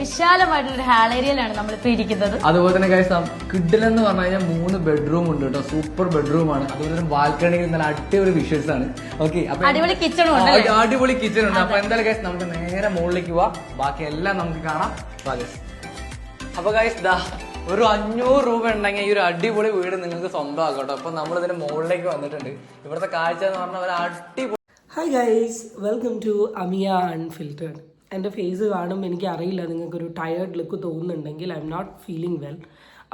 വിശാലമായിട്ടുള്ള ഒരു ഹാൾ ഏരിയയിലാണ് നമ്മളിപ്പോ ഇരിക്കുന്നത്. അതുപോലെ തന്നെ ഗൈസ് കിഡിൽ എന്ന് പറഞ്ഞു കഴിഞ്ഞാൽ മൂന്ന് ബെഡ്റൂം ഉണ്ട് കേട്ടോ. സൂപ്പർ ബെഡ്റൂം ആണ്. അതുപോലെ തന്നെ ബാൽക്കണിയിൽ നല്ല അടിപൊളി വിഷ്വൽസ് ആണ്. ഓക്കെ അടിപൊളി കിച്ചൺ ഉണ്ട് അടിപൊളി കിച്ചൺ ഉണ്ട്. അപ്പൊ എന്തായാലും ഗൈസ് നമുക്ക് നേരെ മുകളിലേക്ക് പോവാം. ബാക്കി എല്ലാം നമുക്ക് കാണാം. അപ്പൊ ഗൈസ് ദാ ഒരു അഞ്ഞൂറ് രൂപ ഉണ്ടെങ്കിൽ ഈ ഒരു അടിപൊളി വീട് നിങ്ങൾക്ക് സ്വന്തമാക്കാം കേട്ടോ. അപ്പൊ നമ്മൾ ഇതിന്റെ മുകളിലേക്ക് വന്നിട്ടുണ്ട്. ഇവിടുത്തെ കാഴ്ച എന്ന് പറഞ്ഞാൽ ഒരു അടിപൊളി hi guys welcome to Amiya unfiltered എന്റെ ഫേസ് കാണുമ്പോൾ എനിക്ക് അറിയില്ല നിങ്ങൾക്കൊരു ടയേർഡ് ലുക്ക് തോന്നുന്നുണ്ടെങ്കിൽ I'm not feeling well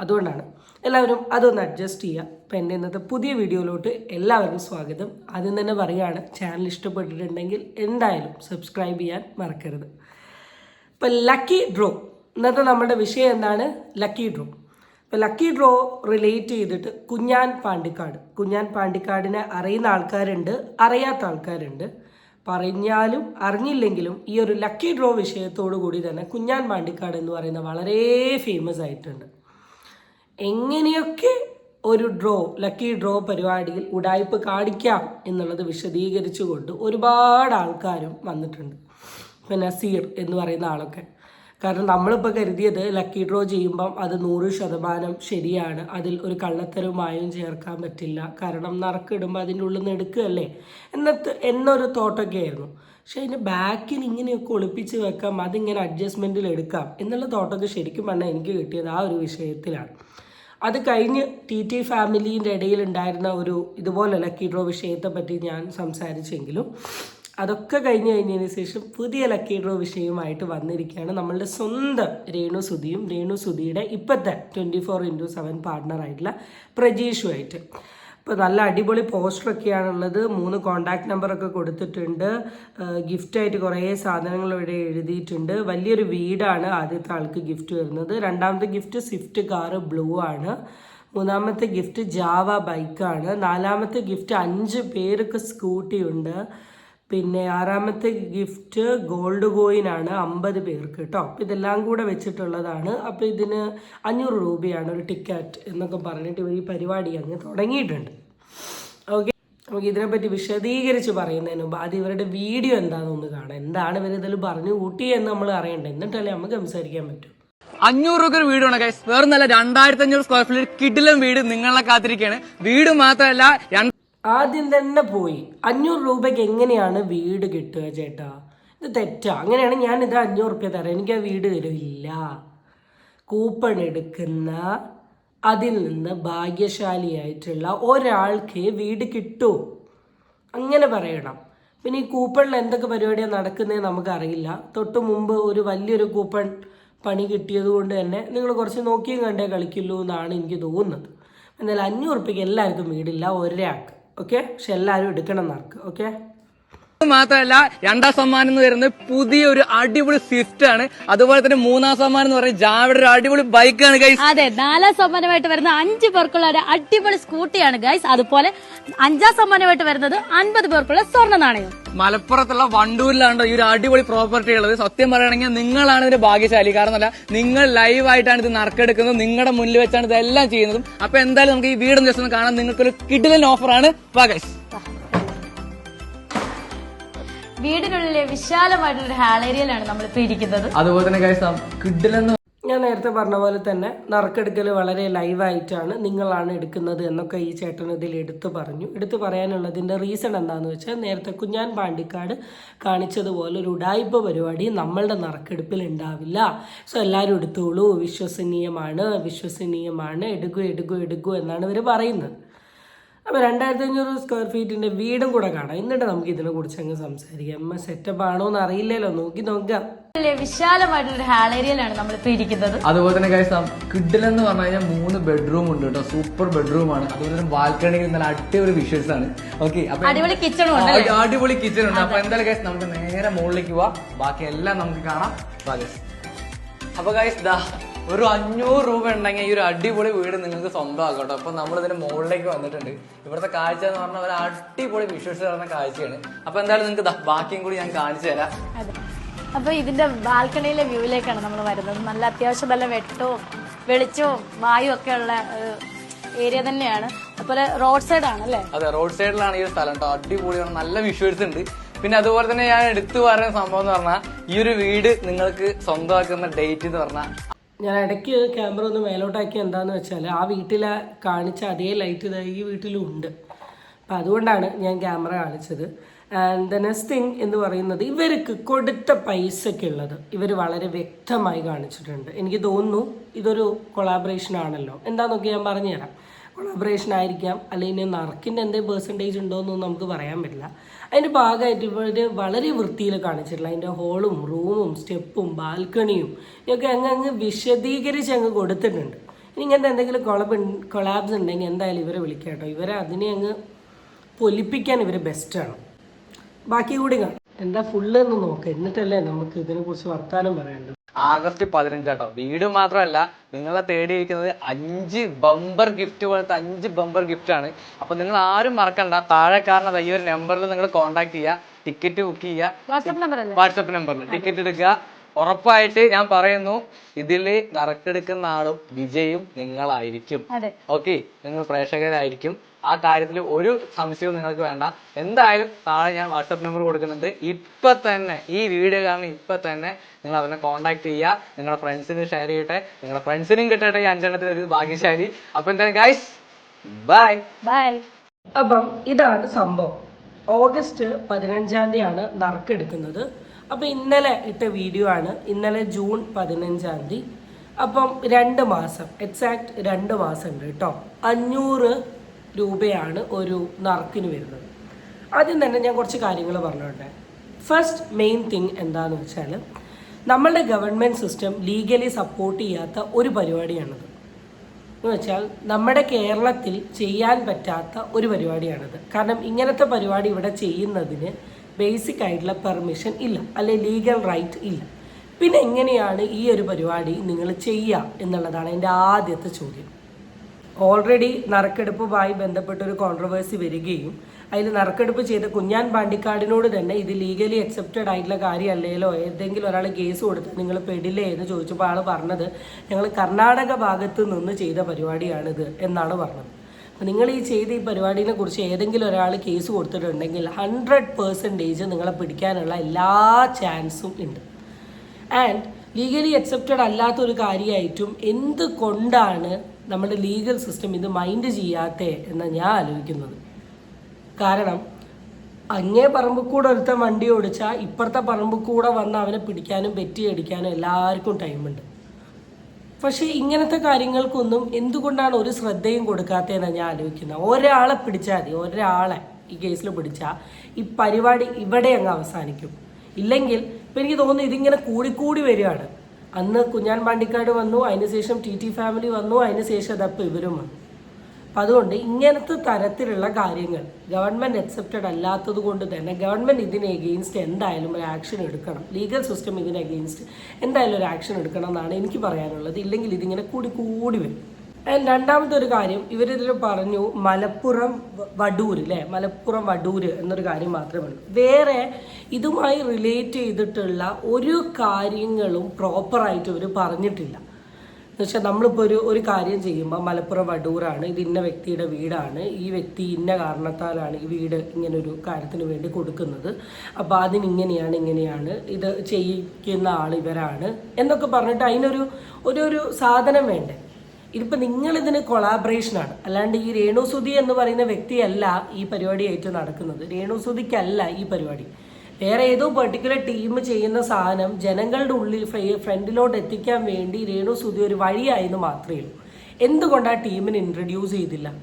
അതുകൊണ്ടാണ് എല്ലാവരും അതൊന്ന് അഡ്ജസ്റ്റ് ചെയ്യുക. അപ്പം എന്റെ ഇന്നത്തെ പുതിയ വീഡിയോയിലോട്ട് എല്ലാവരും സ്വാഗതം. ആദ്യം തന്നെ പറയുകയാണ് ചാനൽ ഇഷ്ടപ്പെട്ടിട്ടുണ്ടെങ്കിൽ എന്തായാലും സബ്സ്ക്രൈബ് ചെയ്യാൻ മറക്കരുത്. ഇപ്പം ലക്കി ഡ്രോ ഇന്നത്തെ നമ്മുടെ വിഷയം എന്താണ്? ലക്കി ഡ്രോ ഇപ്പം ലക്കി ഡ്രോ റിലേറ്റ് ചെയ്തിട്ട് കുഞ്ഞാൻ പാണ്ടിക്കാട്. കുഞ്ഞാൻ പാണ്ടിക്കാടിനെ അറിയുന്ന ആൾക്കാരുണ്ട് അറിയാത്ത ആൾക്കാരുണ്ട്. പറഞ്ഞാലും അറിഞ്ഞില്ലെങ്കിലും ഈ ഒരു ലക്കി ഡ്രോ വിഷയത്തോടു കൂടി തന്നെ കുഞ്ഞാൻ പാണ്ടിക്കാട് എന്ന് പറയുന്ന വളരെ ഫേമസ് ആയിട്ടുണ്ട്. എങ്ങനെയൊക്കെ ഒരു ഡ്രോ ലക്കി ഡ്രോ പരിപാടിയിൽ ഉടായ്പ് കാണിക്കാം എന്നുള്ളത് വിശദീകരിച്ചുകൊണ്ട് ഒരുപാട് ആൾക്കാരും വന്നിട്ടുണ്ട്. ഇപ്പം നസീർ എന്ന് പറയുന്ന ആളൊക്കെ. കാരണം നമ്മളിപ്പോൾ കരുതിയത് ലക്കി ഡ്രോ ചെയ്യുമ്പം അത് നൂറ് ശതമാനം ശരിയാണ്. അതിൽ ഒരു കള്ളത്തരവുമായും ചേർക്കാൻ പറ്റില്ല. കാരണം നറുക്കിടുമ്പോൾ അതിന്റെ ഉള്ളിൽ നിന്ന് എടുക്കുകയല്ലേ? എന്നത്ത് എന്നൊരു തോട്ടൊക്കെ ആയിരുന്നു. പക്ഷേ അതിന്റെ ബാക്കിൽ ഇങ്ങനെയൊക്കെ ഒളിപ്പിച്ച് വെക്കാം അതിങ്ങനെ അഡ്ജസ്റ്റ്മെന്റിൽ എടുക്കാം എന്നുള്ള തോട്ടൊക്കെ ശരിക്കും പറഞ്ഞാൽ എനിക്ക് കിട്ടിയത് ആ ഒരു വിഷയത്തിലാണ്. അത് കഴിഞ്ഞ് ടി ടി ഫാമിലീന്റെ ഇടയിൽ ഉണ്ടായിരുന്ന ഒരു ഇതുപോലെ ലക്കി ഡ്രോ വിഷയത്തെ പറ്റി ഞാൻ സംസാരിച്ചെങ്കിലും അതൊക്കെ കഴിഞ്ഞ് കഴിഞ്ഞതിന് ശേഷം പുതിയ ലക്കി ഡ്രോ വിഷയവുമായിട്ട് വന്നിരിക്കുകയാണ്. നമ്മളുടെ സ്വന്തം രേണു സുധിയും രേണു സുധിയുടെ ഇപ്പോഴത്തെ ട്വന്റി ഫോർ ഇന്റു സെവൻ പാർട്ട്ണറായിട്ടുള്ള പ്രജീഷുമായിട്ട് ഇപ്പോൾ നല്ല അടിപൊളി പോസ്റ്ററൊക്കെയാണുള്ളത് മൂന്ന് കോണ്ടാക്ട് നമ്പറൊക്കെ കൊടുത്തിട്ടുണ്ട്. ഗിഫ്റ്റായിട്ട് കുറേ സാധനങ്ങൾ ഇവിടെ എഴുതിയിട്ടുണ്ട്. വലിയൊരു വീടാണ് ആദ്യത്തെ ആൾക്ക് ഗിഫ്റ്റ് വരുന്നത്. രണ്ടാമത്തെ ഗിഫ്റ്റ് സ്വിഫ്റ്റ് കാറ് ബ്ലൂ ആണ്. മൂന്നാമത്തെ ഗിഫ്റ്റ് ജാവ ബൈക്കാണ് നാലാമത്തെ ഗിഫ്റ്റ് അഞ്ച് പേർക്ക് സ്കൂട്ടി ഉണ്ട്. പിന്നെ ആറാമത്തെ ഗിഫ്റ്റ് ഗോൾഡ് കോയിൻ ആണ് അമ്പത് പേർക്ക് കേട്ടോ അപ്പോൾ ഇതെല്ലാം കൂടെ വെച്ചിട്ടുള്ളതാണ്. അപ്പോൾ ഇതിന് അഞ്ഞൂറ് രൂപയാണ് ഒരു ടിക്കറ്റ് എന്നൊക്കെ പറഞ്ഞിട്ട് ഇവർ ഈ പരിപാടി അങ്ങ് തുടങ്ങിയിട്ടുണ്ട്. ഓക്കെ നമുക്ക് ഇതിനെപ്പറ്റി വിശദീകരിച്ച് പറയുന്നതിന് മുമ്പ് ആദ്യം ഇവരുടെ വീഡിയോ എന്താണെന്നൊന്ന് കാണാം. എന്താണ് ഇവർ ഇതിൽ പറഞ്ഞു കൂട്ടി എന്ന് നമ്മൾ അറിയണ്ടേ? എന്നിട്ടല്ലേ നമുക്ക് സംസാരിക്കാൻ പറ്റും. അഞ്ഞൂറ് രൂപ ഒരു വീടാണ് ഗൈസ് വേറെ നല്ല രണ്ടായിരത്തി അഞ്ഞൂറ് സ്ക്വയർ ഫീറ്റ് കിഡിലും വീട് നിങ്ങളെ കാത്തിരിക്കുകയാണ്. വീട് മാത്രമല്ല ആദ്യം തന്നെ പോയി. അഞ്ഞൂറ് രൂപയ്ക്ക് എങ്ങനെയാണ് വീട് കിട്ടുക ചേട്ടാ? ഇത് തെറ്റാ. അങ്ങനെയാണ് ഞാൻ ഇത് അഞ്ഞൂറ് റുപ്യ തരാം. എനിക്ക് ആ വീട് തരില്ല കൂപ്പൺ എടുക്കുന്ന അതിൽ നിന്ന് ഭാഗ്യശാലിയായിട്ടുള്ള ഒരാൾക്ക് വീട് കിട്ടൂ. അങ്ങനെ പറയണം. പിന്നെ ഈ കൂപ്പണിൽ എന്തൊക്കെ പരിപാടിയാണ് നടക്കുന്നത് നമുക്കറിയില്ല. തൊട്ട് മുമ്പ് ഒരു വലിയൊരു കൂപ്പൺ പണി കിട്ടിയത് കൊണ്ട് തന്നെ നിങ്ങൾ കുറച്ച് നോക്കിയും കണ്ടേ കളിക്കുള്ളൂ എന്നാണ് എനിക്ക് തോന്നുന്നത്. എന്നാൽ അഞ്ഞൂറ് റുപ്യക്ക് എല്ലാവർക്കും വീടില്ല. ഒരാൾക്ക്. ഓക്കെ പക്ഷെ എല്ലാവരും എടുക്കണം എന്നാർക്ക് ഓക്കെ മാത്രമല്ല രണ്ടാം സമ്മാനം എന്ന് പറയുന്നത് പുതിയൊരു അടിപൊളി സ്വിഫ്റ്റ് ആണ്. അതുപോലെ തന്നെ മൂന്നാം സമ്മാനം എന്ന് പറയുന്നത് ജാവയുടെ ഒരു അടിപൊളി ബൈക്കാണ് ഗൈസ് അതെ നാലാം സമ്മാനമായിട്ട് വരുന്ന അഞ്ച് പേർക്കുള്ള ഒരു അടിപൊളി സ്കൂട്ടിയാണ് ഗൈസ് അതുപോലെ അഞ്ചാം സമ്മാനമായിട്ട് വരുന്നത് അൻപത് പേർക്കുള്ള സ്വർണ നാണയം. മലപ്പുറത്തുള്ള വണ്ടൂരിലാണ് ഈ ഒരു അടിപൊളി പ്രോപ്പർട്ടി ഉള്ളത്. സത്യം പറയുകയാണെങ്കിൽ നിങ്ങളാണ് ഇതിന്റെ ഭാഗ്യശാലി. കാരണം അല്ല നിങ്ങൾ ലൈവ് ആയിട്ടാണ് ഇത് നറുക്കെടുക്കുന്നത്. നിങ്ങളുടെ മുന്നിൽ വെച്ചാണ് ഇതെല്ലാം ചെയ്യുന്നതും. അപ്പൊ എന്തായാലും നമുക്ക് ഈ വീടും ജസ്റ്റ് ഒന്ന് കാണാൻ നിങ്ങൾക്കൊരു കിടിലൻ ഓഫറാണ് വാ ഗൈസ് വീടിനുള്ളിലെ വിശാലമായിട്ടുള്ള ഒരു ഹാൾ ഏരിയയിലാണ് നമ്മളിപ്പോ ഇരിക്കുന്നത്. അതുപോലെ തന്നെ കിഡിലെന്ന് ഞാൻ നേരത്തെ പറഞ്ഞ പോലെ തന്നെ നറുക്കെടുക്കൽ വളരെ ലൈവായിട്ടാണ് നിങ്ങളാണ് എടുക്കുന്നത് എന്നൊക്കെ ഈ ചേട്ടൻ ഇതിൽ എടുത്തു പറഞ്ഞു. എടുത്തു പറയാനുള്ളതിന്റെ റീസൺ എന്താണെന്ന് വെച്ചാൽ നേരത്തെ കുഞ്ഞാൻ പാണ്ടിക്കാട് കാണിച്ചതുപോലെ ഒരു ഉടായ്പ പരിപാടി നമ്മളുടെ നറുക്കെടുപ്പിൽ ഉണ്ടാവില്ല. സോ എല്ലാവരും എടുത്തോളൂ വിശ്വസനീയമാണ് വിശ്വസനീയമാണ് എടുക്കൂ എടുക്കൂ എടുക്കൂ എന്നാണ് ഇവർ പറയുന്നത്. അപ്പോൾ രണ്ടായിരത്തി അഞ്ഞൂറ് സ്ക്വയർ ഫീറ്റിന്റെ വീടും കൂടെ കാണാം. എന്നിട്ട് നമുക്ക് ഇതിനെ കുറിച്ച് അങ്ങ് സംസാരിക്കാം. അമ്മ സെറ്റപ്പ് ആണോ എന്ന് അറിയില്ലല്ലോ. നോക്കി നോക്കാം. വിശാലമായിട്ടൊരു വിശാലമായിട്ടുള്ള ഒരു ഹാൾ ഏരിയയിലാണ് നമ്മളിപ്പോ ഇരിക്കുന്നത്. അതുപോലെ തന്നെ ഗൈസ് കിഡിലെന്ന് പറഞ്ഞു കഴിഞ്ഞാൽ മൂന്ന് ബെഡ്റൂം ഉണ്ട് കേട്ടോ. സൂപ്പർ ബെഡ്റൂം ആണ്. അതുപോലെ തന്നെ ബാൽക്കണിയിൽ നല്ല അടിപൊളി വിഷ്വൽസ് ആണ്. ഓക്കെ അടിപൊളി കിച്ചണും ഉണ്ട് അടിപൊളി കിച്ചൺ ഉണ്ട്. അപ്പൊ എന്തായാലും ഗൈസ് നമുക്ക് നേരെ മുകളിലേക്ക് പോവാം. ബാക്കി എല്ലാം നമുക്ക് കാണാം. അപ്പൊ ഗൈസ് ദാ ഒരു അഞ്ഞൂറ് രൂപ ഉണ്ടെങ്കിൽ ഈ ഒരു അടിപൊളി വീട് നിങ്ങൾക്ക് സ്വന്തമാക്കാം കേട്ടോ അപ്പൊ നമ്മൾ ഇതിന്റെ മുകളിലേക്ക് വന്നിട്ടുണ്ട്. ഇവിടുത്തെ കാഴ്ച എന്ന് പറഞ്ഞാൽ ഒരു അടിപൊളി വിശ്വസിച്ച് നടന്ന കാഴ്ചയാണ്. അപ്പൊ എന്തായാലും നിങ്ങൾക്ക് ബാക്കിയും കൂടി ഞാൻ കാണിച്ചു തരാം. അപ്പൊ ഇതിന്റെ ബാൽക്കണിയിലെ വ്യൂവിലേക്കാണ് നമ്മൾ വരുന്നത്. നല്ല അത്യാവശ്യം നല്ല വെട്ടവും വെളിച്ചവും വായു ഒക്കെ ഉള്ള ഏരിയ തന്നെയാണ്. അതുപോലെ റോഡ് സൈഡ് ആണ് അല്ലേ? അതെ റോഡ് സൈഡിലാണ് ഈ ഒരു സ്ഥലം കേട്ടോ. അടിപൊളിയാണ്. നല്ല വിഷ്വൽസ് ഉണ്ട്. പിന്നെ അതുപോലെ തന്നെ ഞാൻ എടുത്തു പറയുന്ന സംഭവം എന്ന് പറഞ്ഞാൽ ഈ ഒരു വീട് നിങ്ങൾക്ക് സ്വന്തമാക്കുന്ന ഡേറ്റ് എന്ന് പറഞ്ഞാൽ ഞാൻ ഇടയ്ക്ക് ക്യാമറ ഒന്ന് മേലോട്ടാക്കി എന്താണെന്ന് വെച്ചാൽ ആ വീട്ടിലെ കാണിച്ച അതേ ലൈറ്റ് ഇതാ ഈ വീട്ടിലും ഉണ്ട് അപ്പം അതുകൊണ്ടാണ് ഞാൻ ക്യാമറ കാണിച്ചത്. ആൻഡ് ദ നെക്സ്റ്റ് തിങ് എന്ന് പറയുന്നത് ഇവർക്ക് കൊടുത്ത പൈസയ്ക്കുള്ളത് ഇവർ വളരെ വ്യക്തമായി കാണിച്ചിട്ടുണ്ട്. എനിക്ക് തോന്നുന്നു ഇതൊരു കൊളാബറേഷൻ ആണല്ലോ. എന്താണെന്നൊക്കെ ഞാൻ പറഞ്ഞുതരാം. കൊളാബറേഷൻ ആയിരിക്കാം. അല്ലെങ്കിൽ നറുക്കിന്റെ എന്തെങ്കിലും പെർസെന്റേജ് ഉണ്ടോയെന്നൊന്നും നമുക്ക് പറയാൻ പറ്റില്ല. അതിന്റെ ഭാഗമായിട്ട് ഇവർ വളരെ വൃത്തിയിൽ കാണിച്ചിട്ടുള്ള അതിന്റെ ഹോളും റൂമും സ്റ്റെപ്പും ബാൽക്കണിയും ഇതൊക്കെ അങ്ങ് അങ്ങ് വിശദീകരിച്ച് അങ്ങ് കൊടുത്തിട്ടുണ്ട്. ഇനി ഇങ്ങനത്തെ എന്തെങ്കിലും കൊളബ് കൊളാബ്സ് ഉണ്ടെങ്കിൽ എന്തായാലും ഇവരെ വിളിക്കാം കേട്ടോ. ഇവരെ അതിനെ അങ്ങ് പൊലിപ്പിക്കാൻ ഇവർ ബെസ്റ്റാണ് ബാക്കി കൂടി കാണാം. എന്താ ഫുള്ള് എന്ന് നോക്കാം. എന്നിട്ടല്ലേ നമുക്ക് ഇതിനെക്കുറിച്ച് വർത്താനം പറയേണ്ടത്? ആഗസ്റ്റ് പതിനഞ്ചാട്ടോ. വീട് മാത്രമല്ല നിങ്ങളെ തേടിയിരിക്കുന്നത് അഞ്ച് ബമ്പർ ഗിഫ്റ്റ് പോലത്തെ അഞ്ച് ബമ്പർ ഗിഫ്റ്റ് ആണ്. അപ്പൊ നിങ്ങൾ ആരും മറക്കണ്ട. താഴെ കാണുന്ന ഈ ഒരു നമ്പറിൽ നിങ്ങൾ കോൺടാക്ട് ചെയ്യുക. ടിക്കറ്റ് ബുക്ക് ചെയ്യുക. വാട്സപ്പ് നമ്പറിൽ ടിക്കറ്റ് എടുക്കുക. ഉറപ്പായിട്ട് ഞാൻ പറയുന്നു ഇതിൽ നറുക്കെടുക്കുന്ന ആളും വിജയും നിങ്ങളായിരിക്കും. ഓക്കെ നിങ്ങൾ പ്രേക്ഷകരായിരിക്കും. ആ കാര്യത്തിൽ ഒരു സംശയവും നിങ്ങൾക്ക് വേണ്ട. എന്തായാലും താഴെ ഞാൻ വാട്സപ്പ് നമ്പർ കൊടുക്കുന്നുണ്ട്. ഇപ്പം തന്നെ ഈ വീഡിയോ കാണുന്ന ഇപ്പം തന്നെ നിങ്ങൾ അവനെ കോൺടാക്ട് ചെയ്യുക. നിങ്ങളുടെ ഫ്രണ്ട്സിന് ഷെയർ ചെയ്യട്ടെ. നിങ്ങളുടെ ഫ്രണ്ട്സിനും കിട്ടട്ടെ ഈ അഞ്ചെണ്ണത്തിൽ ഒരു ഭാഗ്യശാലി. അപ്പം എന്തായാലും ഗൈസ് ബൈ ബൈ അപ്പം ഇതാണ് സംഭവം. ഓഗസ്റ്റ് പതിനഞ്ചാം തീയതിയാണ് നറുക്കെടുക്കുന്നത് അപ്പം ഇന്നലെ ഇട്ട വീഡിയോ ആണ്. ഇന്നലെ ജൂൺ പതിനഞ്ചാം തീയതി. അപ്പം രണ്ട് മാസം എക്സാക്ട് രണ്ട് മാസം ഉണ്ട് കേട്ടോ. അഞ്ഞൂറ് രൂപയാണ് ഒരു നറുക്കിന് വരുന്നത്. ആദ്യം തന്നെ ഞാൻ കുറച്ച് കാര്യങ്ങൾ പറഞ്ഞോട്ടെ. ഫസ്റ്റ് മെയിൻ തിങ് എന്താന്ന് വെച്ചാൽ നമ്മളുടെ ഗവൺമെന്റ് സിസ്റ്റം ലീഗലി സപ്പോർട്ട് ചെയ്യാത്ത ഒരു പരിപാടിയാണത്. എന്ന് വെച്ചാൽ നമ്മുടെ കേരളത്തിൽ ചെയ്യാൻ പറ്റാത്ത ഒരു പരിപാടിയാണിത്. കാരണം ഇങ്ങനത്തെ പരിപാടി ഇവിടെ ചെയ്യുന്നതിന് ബേസിക് ആയിട്ടുള്ള പെർമിഷൻ ഇല്ല. അല്ലെ ലീഗൽ റൈറ്റ് ഇല്ല. പിന്നെ എങ്ങനെയാണ് ഈ ഒരു പരിപാടി നിങ്ങൾ ചെയ്യുക എന്നുള്ളതാണ് എന്റെ ആദ്യത്തെ ചോദ്യം. ഓൾറെഡി നറുക്കെടുപ്പുമായി ബന്ധപ്പെട്ടൊരു കോൺട്രവേഴ്സി വരികയും അതിൽ നറുക്കെടുപ്പ് ചെയ്ത കുഞ്ഞാൻ പാണ്ടിക്കാടിനോട് തന്നെ ഇത് ലീഗലി അക്സെപ്റ്റഡ് ആയിട്ടുള്ള കാര്യമല്ലേലോ? ഏതെങ്കിലും ഒരാൾ കേസ് കൊടുത്ത് നിങ്ങൾ പെടില്ലേ എന്ന് ചോദിച്ചപ്പോൾ ആൾ പറഞ്ഞത് ഞങ്ങൾ കർണാടക ഭാഗത്ത് നിന്ന് ചെയ്ത പരിപാടിയാണിത് എന്നാണ് പറഞ്ഞത്. അപ്പോൾ നിങ്ങൾ ഈ ചെയ്ത ഈ പരിപാടിനെ കുറിച്ച് ഏതെങ്കിലും ഒരാൾ കേസ് കൊടുത്തിട്ടുണ്ടെങ്കിൽ ഹൺഡ്രഡ് പേഴ്സന്റേജ് നിങ്ങളെ പിടിക്കാനുള്ള എല്ലാ ചാൻസും ഉണ്ട്. ആൻഡ് ലീഗലി അക്സെപ്റ്റഡ് അല്ലാത്തൊരു കാര്യമായിട്ടും എന്തുകൊണ്ടാണ് നമ്മുടെ ലീഗൽ സിസ്റ്റം ഇത് മൈൻഡ് ചെയ്യാത്തേ എന്നാണ് ഞാൻ ആലോചിക്കുന്നത്. കാരണം അങ്ങേ പറമ്പിൽ കൂടെ ഒരുത്തൻ വണ്ടി ഓടിച്ചാൽ ഇപ്പുറത്തെ പറമ്പിൽ കൂടെ വന്ന് അവനെ പിടിക്കാനും പെറ്റി അടിക്കാനും എല്ലാവർക്കും ടൈമുണ്ട് പക്ഷേ ഇങ്ങനത്തെ കാര്യങ്ങൾക്കൊന്നും എന്തുകൊണ്ടാണ് ഒരു ശ്രദ്ധയും കൊടുക്കാത്തതെന്നാണ് ഞാൻ ആലോചിക്കുന്നത്? ഒരാളെ പിടിച്ചാൽ മതി. ഒരാളെ ഈ കേസിൽ പിടിച്ചാൽ ഈ പരിപാടി ഇവിടെ അങ്ങ് അവസാനിക്കും. ഇല്ലെങ്കിൽ ഇപ്പം എനിക്ക് തോന്നുന്നു ഇതിങ്ങനെ കൂടിക്കൂടി വരികയാണ്. അന്ന് കുഞ്ഞാൻ പാണ്ടിക്കാട് വന്നു അതിനുശേഷം ടി ടി ഫാമിലി വന്നു അതിനുശേഷം അതപ്പോൾ ഇവരും വന്നു. അപ്പം അതുകൊണ്ട് ഇങ്ങനത്തെ തരത്തിലുള്ള കാര്യങ്ങൾ ഗവൺമെന്റ് അക്സെപ്റ്റഡ് അല്ലാത്തത് കൊണ്ട് തന്നെ ഗവൺമെന്റ് ഇതിനെ എഗെയിൻസ്റ്റ് എന്തായാലും ഒരു ആക്ഷൻ എടുക്കണം. ലീഗൽ സിസ്റ്റം ഇതിനെ എഗെയിൻസ്റ്റ് എന്തായാലും ഒരു ആക്ഷൻ എടുക്കണം എന്നാണ് എനിക്ക് പറയാനുള്ളത്. ഇല്ലെങ്കിൽ ഇതിങ്ങനെ കൂടി കൂടി വരും. രണ്ടാമത്തെ ഒരു കാര്യം ഇവരിതിൽ പറഞ്ഞു മലപ്പുറം വടൂർ അല്ലേ മലപ്പുറം വടൂര് എന്നൊരു കാര്യം മാത്രമേ ഉള്ളൂ. വേറെ ഇതുമായി റിലേറ്റ് ചെയ്തിട്ടുള്ള ഒരു കാര്യങ്ങളും പ്രോപ്പറായിട്ട് ഇവർ പറഞ്ഞിട്ടില്ല. എന്നുവെച്ചാൽ നമ്മളിപ്പോൾ ഒരു ഒരു കാര്യം ചെയ്യുമ്പോൾ മലപ്പുറം വടൂറാണ് ഇത് ഇന്ന വ്യക്തിയുടെ വീടാണ് ഈ വ്യക്തി ഇന്ന കാരണത്താലാണ് ഈ വീട് ഇങ്ങനെ ഒരു കാര്യത്തിന് വേണ്ടി കൊടുക്കുന്നത് അപ്പോൾ അതിനിങ്ങനെയാണ് ഇങ്ങനെയാണ് ഇത് ചെയ്യിക്കുന്ന ആൾ ഇവരാണ് എന്നൊക്കെ പറഞ്ഞിട്ട് അതിനൊരു ഒരു ഒരു സാധനം വേണ്ടേ? ഇതിപ്പോൾ നിങ്ങളിതിന് കൊളാബറേഷനാണ് അല്ലാണ്ട് ഈ രേണുസുതി എന്ന് പറയുന്ന വ്യക്തിയല്ല ഈ പരിപാടി പരിപാടിയായിട്ട് നടക്കുന്നത്. രേണുസുതിക്കല്ല ഈ പരിപാടി. വേറെ ഏതോ പെർട്ടിക്കുലർ ടീം ചെയ്യുന്ന സാധനം ജനങ്ങളുടെ ഉള്ളിൽ ഫ്ര- ഫ്രണ്ടിലോട്ട് എത്തിക്കാൻ വേണ്ടി രേണുസുതി ഒരു വഴിയായെന്ന് മാത്രമേ ഉള്ളൂ. എന്തുകൊണ്ട് ആ ടീമിന് ഇൻട്രൊഡ്യൂസ് ചെയ്തില്ല?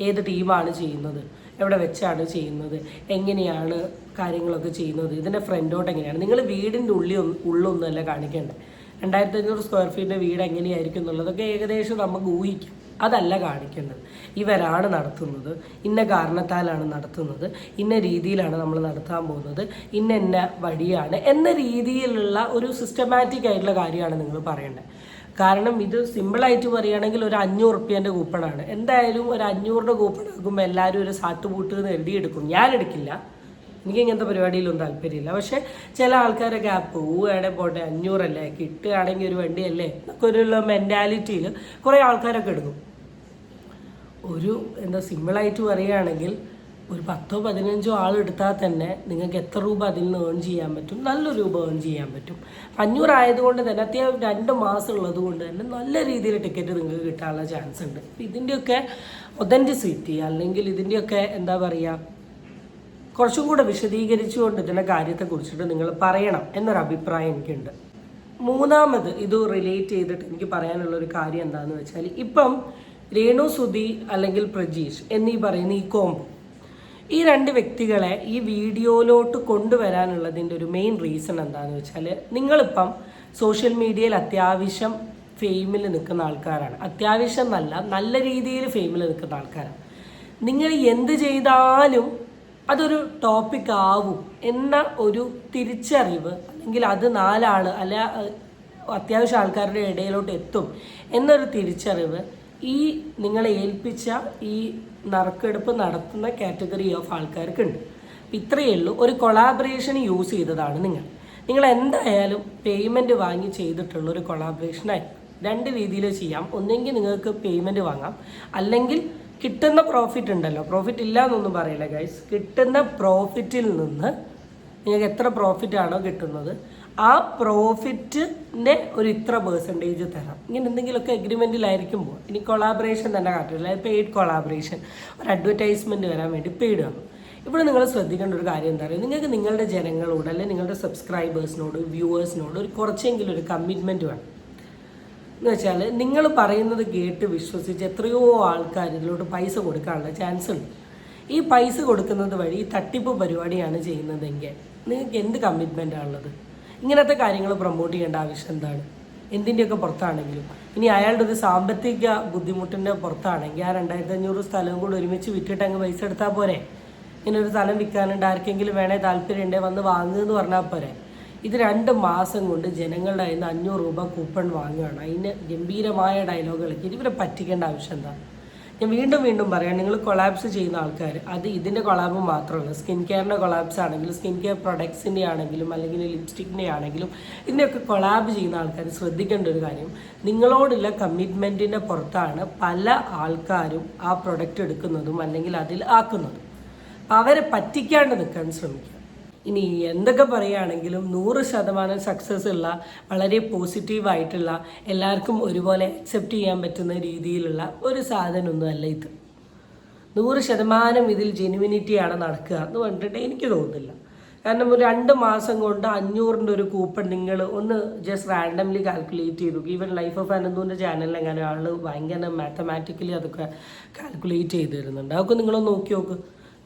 ഏത് ടീമാണ് ചെയ്യുന്നത്? എവിടെ വെച്ചാണ് ചെയ്യുന്നത്? എങ്ങനെയാണ് കാര്യങ്ങളൊക്കെ ചെയ്യുന്നത്? ഇതിന്റെ ഫ്രണ്ടോട്ട് എങ്ങനെയാണ്? നിങ്ങൾ വീടിന്റെ ഉള്ളിൽ ഉള്ളൊന്നുമല്ല കാണിക്കേണ്ടത്. രണ്ടായിരത്തി അഞ്ഞൂറ് സ്ക്വയർ ഫീറ്റിന്റെ വീട് എങ്ങനെയായിരിക്കും എന്നുള്ളതൊക്കെ ഏകദേശം നമുക്ക് ഊഹിക്കാം. അതല്ല കാണിക്കേണ്ടത് ഇവരാണ് നടത്തുന്നത്. ഇന്ന കാരണത്താലാണ് നടത്തുന്നത്. ഇന്ന രീതിയിലാണ് നമ്മൾ നടത്താൻ പോകുന്നത്. ഇന്ന ഇന്ന വഴിയാണ് എന്ന രീതിയിലുള്ള ഒരു സിസ്റ്റമാറ്റിക് ആയിട്ടുള്ള കാര്യമാണ് നിങ്ങൾ പറയേണ്ടത്. കാരണം ഇത് സിമ്പിളായിട്ട് പറയുകയാണെങ്കിൽ ഒരു അഞ്ഞൂറ് ഉറുപ്പ്യന്റെ കൂപ്പണാണ് എന്തായാലും ഒരു അഞ്ഞൂറിന്റെ കൂപ്പൺ എടുക്കുമ്പോൾ എല്ലാവരും ഒരു സാട്ടുപൂട്ട് എന്ന് എഴുതിയെടുക്കും ഞാൻ എടുക്കില്ല. എനിക്ക് ഇങ്ങനത്തെ പരിപാടിയിലൊന്നും താല്പര്യമില്ല. പക്ഷെ ചില ആൾക്കാരൊക്കെ ആ പോവുകയാണെങ്കിൽ പോട്ടെ അഞ്ഞൂറല്ലേ? കിട്ടുകയാണെങ്കിൽ ഒരു വണ്ടിയല്ലേ? എന്നൊക്കെ ഒരു മെന്റാലിറ്റിയിൽ കുറേ ആൾക്കാരൊക്കെ എടുക്കും. ഒരു എന്താ സിമ്പിളായിട്ട് പറയുകയാണെങ്കിൽ ഒരു പത്തോ പതിനഞ്ചോ ആൾ എടുത്താൽ തന്നെ നിങ്ങൾക്ക് എത്ര രൂപ അതിൽ നിന്ന് ഏൺ ചെയ്യാൻ പറ്റും? നല്ല രൂപ ഏൺ ചെയ്യാൻ പറ്റും. അഞ്ഞൂറ് ആയതുകൊണ്ട് തന്നെ അത്യാവശ്യം രണ്ട് മാസം ഉള്ളത് കൊണ്ട് തന്നെ നല്ല രീതിയിൽ ടിക്കറ്റ് നിങ്ങൾക്ക് കിട്ടാനുള്ള ചാൻസ് ഉണ്ട്. ഇതിന്റെയൊക്കെ ഒതന്റിസിറ്റി അല്ലെങ്കിൽ ഇതിന്റെയൊക്കെ എന്താ പറയുക കുറച്ചും കൂടെ വിശദീകരിച്ചുകൊണ്ട് ഇതിന്റെ കാര്യത്തെക്കുറിച്ചിട്ട് നിങ്ങൾ പറയണം എന്നൊരു അഭിപ്രായം എനിക്കുണ്ട്. മൂന്നാമത് ഇത് റിലേറ്റ് ചെയ്തിട്ട് എനിക്ക് പറയാനുള്ള ഒരു കാര്യം എന്താണെന്ന് വെച്ചാൽ ഇപ്പം രേണു സുധി അല്ലെങ്കിൽ പ്രജീഷ് എന്നീ പറയുന്ന ഈ കോംബോ ഈ രണ്ട് വ്യക്തികളെ ഈ വീഡിയോയിലോട്ട് കൊണ്ടുവരാനുള്ളതിന്റെ ഒരു മെയിൻ റീസൺ എന്താണെന്ന് വെച്ചാൽ നിങ്ങളിപ്പം സോഷ്യൽ മീഡിയയിൽ അത്യാവശ്യം ഫെയിമിൽ നിൽക്കുന്ന ആൾക്കാരാണ്. അത്യാവശ്യം നല്ല നല്ല രീതിയിൽ ഫെയിമിൽ നിൽക്കുന്ന ആൾക്കാരാണ്. നിങ്ങൾ എന്ത് ചെയ്താലും അതൊരു ടോപ്പിക് ആവും എന്ന ഒരു തിരിച്ചറിവ് അല്ലെങ്കിൽ അത് നാലാൾ അല്ല അത്യാവശ്യം ആൾക്കാരുടെ ഇടയിലോട്ട് എത്തും എന്നൊരു തിരിച്ചറിവ് ഈ നിങ്ങളെ ഏൽപ്പിച്ച ഈ നറുക്കെടുപ്പ് നടത്തുന്ന കാറ്റഗറി ഓഫ് ആൾക്കാർക്കുണ്ട്. ഇത്രയേ ഉള്ളൂ. ഒരു കൊളാബറേഷൻ യൂസ് ചെയ്തതാണ് നിങ്ങൾ. നിങ്ങൾ എന്തായാലും പേയ്മെന്റ് വാങ്ങി ചെയ്തിട്ടുള്ള ഒരു കൊളാബറേഷനായി രണ്ട് രീതിയിൽ ചെയ്യാം. ഒന്നെങ്കിൽ നിങ്ങൾക്ക് പേയ്മെന്റ് വാങ്ങാം. അല്ലെങ്കിൽ കിട്ടുന്ന പ്രോഫിറ്റ് ഉണ്ടല്ലോ. പ്രോഫിറ്റ് ഇല്ല എന്നൊന്നും പറയില്ല ഗൈസ് കിട്ടുന്ന പ്രോഫിറ്റിൽ നിന്ന് നിങ്ങൾക്ക് എത്ര പ്രോഫിറ്റ് ആണോ കിട്ടുന്നത് ആ പ്രോഫിറ്റിന്റെ ഒരു ഇത്ര പേഴ്സന്റേജ് തരാം. ഇങ്ങനെ എന്തെങ്കിലുമൊക്കെ എഗ്രിമെന്റിലായിരിക്കുമ്പോൾ ഇനി കൊളാബറേഷൻ തന്നെ കാട്ടില്ല. പെയ്ഡ് കൊളാബറേഷൻ ഒരു അഡ്വർടൈസ്മെന്റ് വരാൻ വേണ്ടി പെയ്ഡ് ആണ്. ഇവിടെ നിങ്ങൾ ശ്രദ്ധിക്കേണ്ട ഒരു കാര്യം എന്താ പറയുക നിങ്ങൾക്ക് നിങ്ങളുടെ ജനങ്ങളോട് അല്ലെങ്കിൽ നിങ്ങളുടെ സബ്സ്ക്രൈബേഴ്സിനോട് വ്യൂവേഴ്സിനോട് ഒരു കുറച്ചെങ്കിലും ഒരു കമ്മിറ്റ്മെന്റ് വേണം. എന്ന് വെച്ചാൽ നിങ്ങൾ പറയുന്നത് കേട്ട് വിശ്വസിച്ച് എത്രയോ ആൾക്കാർ ഇതിലോട്ട് പൈസ കൊടുക്കാനുള്ള ചാൻസ് ഉണ്ട്. ഈ പൈസ കൊടുക്കുന്നത് വഴി ഈ തട്ടിപ്പ് പരിപാടിയാണ് ചെയ്യുന്നതെങ്കിൽ നിങ്ങൾക്ക് എന്ത് കമ്മിറ്റ്മെന്റ് ആണുള്ളത് ഇങ്ങനത്തെ കാര്യങ്ങൾ പ്രൊമോട്ട് ചെയ്യേണ്ട ആവശ്യം എന്താണ്? എന്തിന്റെയൊക്കെ പുറത്താണെങ്കിലും. ഇനി അയാളുടെ ഒരു സാമ്പത്തിക ബുദ്ധിമുട്ടിന്റെ പുറത്താണെങ്കിൽ ആ രണ്ടായിരത്തി അഞ്ഞൂറ് സ്ഥലവും കൂടെ ഒരുമിച്ച് വിറ്റിട്ട് അങ്ങ് പൈസ എടുത്താൽ പോരെ? ഇങ്ങനെ ഒരു സ്ഥലം വിൽക്കാനുണ്ട് ആർക്കെങ്കിലും വേണേൽ താല്പര്യം വന്ന് വന്ന് വാങ്ങുമെന്ന് പറഞ്ഞാൽ പോരെ? ഇത് രണ്ട് മാസം കൊണ്ട് ജനങ്ങളുടെ കയ്യിൽ നിന്ന് അഞ്ഞൂറ് രൂപ കൂപ്പൺ വാങ്ങുകയാണ്. അതിന് ഗംഭീരമായ ഡയലോഗുകളൊക്കെ ഇവരെ പറ്റിക്കേണ്ട ആവശ്യം എന്താ? ഞാൻ വീണ്ടും വീണ്ടും പറയാം നിങ്ങൾ കൊളാപ്സ് ചെയ്യുന്ന ആൾക്കാർ അത് ഇതിന്റെ കൊളാബ് മാത്രമല്ല സ്കിൻ കെയറിന്റെ കൊളാബ്സ് ആണെങ്കിലും സ്കിൻ കെയർ പ്രൊഡക്ട്സിന്റെ ആണെങ്കിലും അല്ലെങ്കിൽ ലിപ്സ്റ്റിക്കിന്റെ ആണെങ്കിലും ഇതിന്റെയൊക്കെ കൊളാബ് ചെയ്യുന്ന ആൾക്കാർ ശ്രദ്ധിക്കേണ്ട ഒരു കാര്യം നിങ്ങളോടുള്ള കമ്മിറ്റ്മെന്റിന്റെ പുറത്താണ് പല ആൾക്കാരും ആ പ്രൊഡക്റ്റ് എടുക്കുന്നതും അല്ലെങ്കിൽ അതിൽ ആക്കുന്നതും. അവരെ പറ്റിക്കാണ്ട് നിൽക്കാൻ ശ്രമിക്കുക. ഇനി എന്തൊക്കെ പറയുകയാണെങ്കിലും നൂറ് ശതമാനം സക്സസ് ഉള്ള വളരെ പോസിറ്റീവായിട്ടുള്ള എല്ലാവർക്കും ഒരുപോലെ അക്സെപ്റ്റ് ചെയ്യാൻ പറ്റുന്ന രീതിയിലുള്ള ഒരു സാധനമൊന്നുമല്ല ഇത്. നൂറ് ശതമാനം ഇതിൽ ജെനുവിനിറ്റിയാണ് നടക്കുക എന്ന് പറഞ്ഞിട്ട് എനിക്ക് തോന്നുന്നില്ല. കാരണം ഒരു രണ്ട് മാസം കൊണ്ട് അഞ്ഞൂറിന്റെ ഒരു കൂപ്പൺ നിങ്ങൾ ഒന്ന് ജസ്റ്റ് റാൻഡംലി കാൽക്കുലേറ്റ് ചെയ്തു. ഈവൻ ലൈഫ് ഓഫ് അനന്തുവിന്റെ ചാനലിൽ എങ്ങനെ ആൾ ഭയങ്കര മാത്തമാറ്റിക്കലി അതൊക്കെ കാൽക്കുലേറ്റ് ചെയ്ത് തരുന്നുണ്ട് അതൊക്കെ നിങ്ങളൊന്ന് നോക്കി നോക്ക്.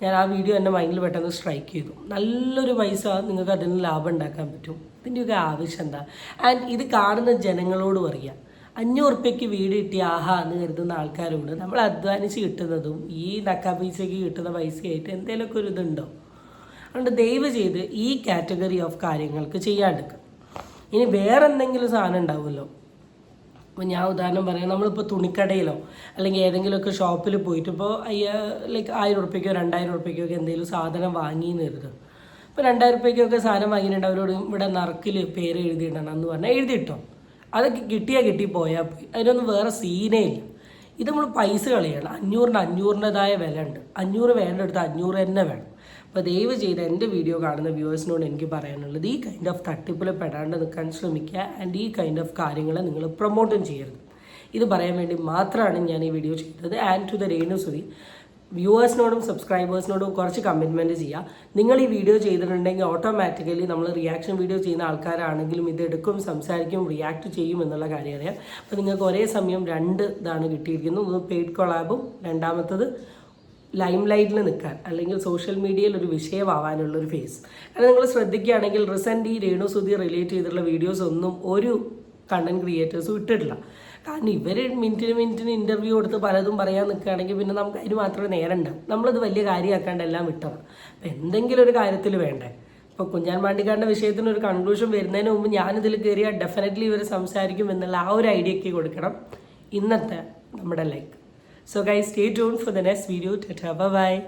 ഞാൻ ആ വീഡിയോ എന്റെ മൈൻഡിൽ പെട്ടെന്ന് സ്ട്രൈക്ക് ചെയ്തു. നല്ലൊരു പൈസ നിങ്ങൾക്ക് അതിൽ നിന്ന് ലാഭം ഉണ്ടാക്കാൻ പറ്റും. ഇതിന്റെയൊക്കെ ആവശ്യം എന്താ? ആൻഡ് ഇത് കാണുന്ന ജനങ്ങളോട് പറയാം അഞ്ഞൂറ് ഉറുപ്പ്യക്ക് വീട് കിട്ടി ആഹാ എന്ന് കരുതുന്ന ആൾക്കാരോട് നമ്മൾ അധ്വാനിച്ച് കിട്ടുന്നതും ഈ നക്കാ പൈസയ്ക്ക് കിട്ടുന്ന പൈസയായിട്ട് എന്തെങ്കിലുമൊക്കെ ഒരു ഇതുണ്ടോ? അതുകൊണ്ട് ദയവ് ചെയ്ത് ഈ കാറ്റഗറി ഓഫ് കാര്യങ്ങൾക്ക് ചെയ്യാണ്ടിരിക്കുക ഇനി വേറെ എന്തെങ്കിലും സാധനം ഉണ്ടാവുമല്ലോ? അപ്പോൾ ഞാൻ ഉദാഹരണം പറയാം നമ്മളിപ്പോൾ തുണിക്കടയിലോ അല്ലെങ്കിൽ ഏതെങ്കിലുമൊക്കെ ഷോപ്പിൽ പോയിട്ട് ഇപ്പോൾ അയ്യ ലൈക്ക് ആയിരം ഉറുപ്പ്യക്കോ രണ്ടായിരം ഉറുപ്പ്യക്കോ ഒക്കെ എന്തെങ്കിലും സാധനം വാങ്ങിയെന്ന് കരുതുക. ഇപ്പോൾ രണ്ടായിരം ഉറുപ്പ്യക്കൊക്കെ സാധനം വാങ്ങിയിട്ടുണ്ട് അവരോട് ഇവിടെ നറുക്കിൽ പേര് എഴുതിയിടണം എന്ന് പറഞ്ഞാൽ എഴുതിയിട്ടോ? അതൊക്കെ കിട്ടിയാൽ കിട്ടി പോയാൽ പോയി. അതിനൊന്നും വേറെ സീനേ ഇല്ല. ഇത് നമ്മൾ പൈസ കളിയാണ്. അഞ്ഞൂറിന് അഞ്ഞൂറിന്റെതായ വില ഉണ്ട് അഞ്ഞൂറ് വേണ്ടെടുത്ത് അഞ്ഞൂറ് തന്നെ വേണം. അപ്പോൾ ദയവ് ചെയ്ത് എന്റെ വീഡിയോ കാണുന്ന വ്യൂവേഴ്സിനോട് എനിക്ക് പറയാനുള്ളത് ഈ കൈൻഡ് ഓഫ് തട്ടിപ്പിൽ പെടാണ്ട് നിൽക്കാൻ ശ്രമിക്കുക ആൻഡ് ഈ കൈൻഡ് ഓഫ് കാര്യങ്ങളെ നിങ്ങൾ പ്രൊമോട്ടും ചെയ്യരുത്. ഇത് പറയാൻ വേണ്ടി മാത്രമാണ് ഞാൻ ഈ വീഡിയോ ചെയ്തത്. And to the Renu Suri വ്യൂവേഴ്സിനോടും സബ്സ്ക്രൈബേഴ്സിനോടും കുറച്ച് കമ്മിറ്റ്മെന്റ് ചെയ്യുക. നിങ്ങൾ ഈ വീഡിയോ ചെയ്തിട്ടുണ്ടെങ്കിൽ ഓട്ടോമാറ്റിക്കലി നമ്മൾ റിയാക്ഷൻ വീഡിയോ ചെയ്യുന്ന ആൾക്കാരാണെങ്കിലും ഇത് എടുക്കും സംസാരിക്കും റിയാക്ട് ചെയ്യും എന്നുള്ള കാര്യം അറിയാം. അപ്പോൾ നിങ്ങൾക്ക് ഒരേ സമയം രണ്ട് ഇതാണ് കിട്ടിയിരിക്കുന്നത്. ഒന്ന് പെയ്ഡ് കൊളാബും രണ്ടാമത്തത് ലൈം ലൈറ്റിൽ നിൽക്കാൻ അല്ലെങ്കിൽ സോഷ്യൽ മീഡിയയിൽ ഒരു വിഷയമാവാനുള്ള ഒരു ഫേസ് കാരണം നിങ്ങൾ ശ്രദ്ധിക്കുകയാണെങ്കിൽ റീസെന്റ് ഈ രേണു സുധി റിലേറ്റ് ചെയ്തിട്ടുള്ള വീഡിയോസ് ഒന്നും ഒരു കണ്ടന്റ് ക്രിയേറ്റേഴ്സും ഇട്ടിട്ടില്ല. കാരണം ഇവർ മിനിറ്റിന് മിനിറ്റിന് ഇന്റർവ്യൂ കൊടുത്ത് പലതും പറയാൻ നിൽക്കുകയാണെങ്കിൽ പിന്നെ നമുക്ക് അതിന് മാത്രമേ നേരം ഉണ്ടാവും. നമ്മളത് വലിയ കാര്യമാക്കാണ്ട് എല്ലാം വിട്ടതാണ് അപ്പം എന്തെങ്കിലും ഒരു കാര്യത്തിൽ വേണ്ടേ? ഇപ്പോൾ കുഞ്ഞാൻ പാണ്ടിക്കാരന്റെ വിഷയത്തിന് ഒരു കൺക്ലൂഷൻ വരുന്നതിന് മുമ്പ് ഞാനിതിൽ കയറിയാൽ ഡെഫിനറ്റ്ലി ഇവർ സംസാരിക്കും എന്നുള്ള ആ ഒരു ഐഡിയയ്ക്ക് കൊടുക്കണം. ഇന്നത്തെ നമ്മുടെ like. So guys, stay tuned for the next video. Tata, bye bye.